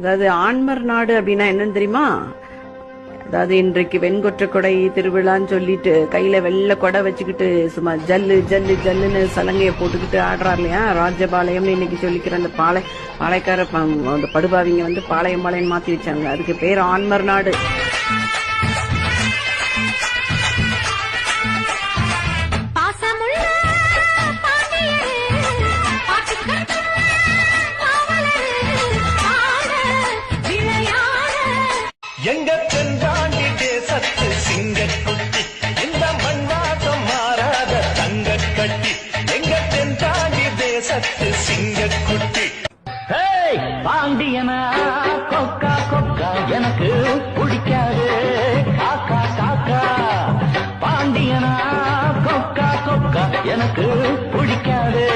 அதாவது ஆண்மர் நாடு அப்படின்னா என்னன்னு தெரியுமா? அதாவது இன்றைக்கு வெண்கொற்ற கொடை திருவிழான்னு சொல்லிட்டு கையில வெள்ள கொடை வச்சுக்கிட்டு சும்மா ஜல்லு ஜல்லு ஜல்லுன்னு சலங்கையை போட்டுக்கிட்டு ஆடுறாரு இல்லையா? ராஜபாளையம்னு இன்னைக்கு சொல்லிக்கிற அந்த பாளை பாளையக்கார ப- அந்த படுபாவிங்க வந்து பாளையம் பாளையம் மாத்தி வச்சாங்க. அதுக்கு பேர் ஆண்மர் நாடு. எங்க சென்றாண்டி தேசத்து சிங்கக்குட்டி இந்த மண்வாசம் மாறாத தங்க கட்டி. எங்க சென்றாண்டி தேசத்து சிங்கக்குட்டி ஹேய் பாண்டியனா கொக்கா கொக்கா எனக்கு பிடிக்காது. காக்கா காக்கா. பாண்டியனா கொக்கா கொக்கா எனக்கு பிடிக்காது.